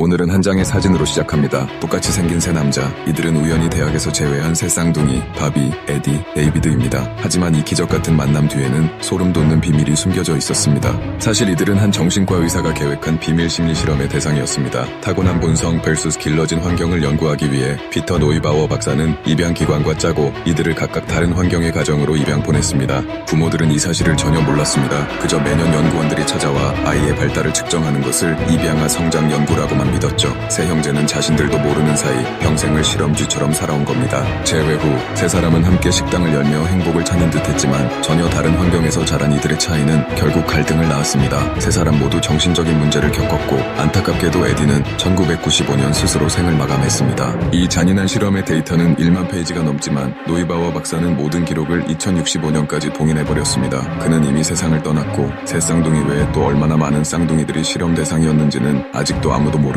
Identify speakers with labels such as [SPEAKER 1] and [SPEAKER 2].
[SPEAKER 1] 오늘은 한 장의 사진으로 시작합니다. 똑같이 생긴 세 남자. 이들은 우연히 대학에서 제외한 새 쌍둥이, 바비, 에디, 데이비드입니다. 하지만 이 기적 같은 만남 뒤에는 소름 돋는 비밀이 숨겨져 있었습니다. 사실 이들은 한 정신과 의사가 계획한 비밀 심리 실험의 대상이었습니다. 타고난 본성 vs 길러진 환경을 연구하기 위해 피터 노이바워 박사는 입양 기관과 짜고 이들을 각각 다른 환경의 가정으로 입양 보냈습니다. 부모들은 이 사실을 전혀 몰랐습니다. 그저 매년 연구원들이 찾아와 아이의 발달을 측정하는 것을 입양아 성장 연구라고만. 세 형제는 자신들도 모르는 사이 평생을 실험쥐처럼 살아온 겁니다. 재회 후 세 사람은 함께 식당을 열며 행복을 찾는 듯 했지만 전혀 다른 환경에서 자란 이들의 차이는 결국 갈등을 낳았습니다. 세 사람 모두 정신적인 문제를 겪었고 안타깝게도 에디는 1995년 스스로 생을 마감했습니다. 이 잔인한 실험의 데이터는 1만 페이지가 넘지만 노이바워 박사는 모든 기록을 2065년까지 봉인해버렸습니다. 그는 이미 세상을 떠났고 새 쌍둥이 외에 또 얼마나 많은 쌍둥이들이 실험 대상이었는지는 아직도 아무도 모르고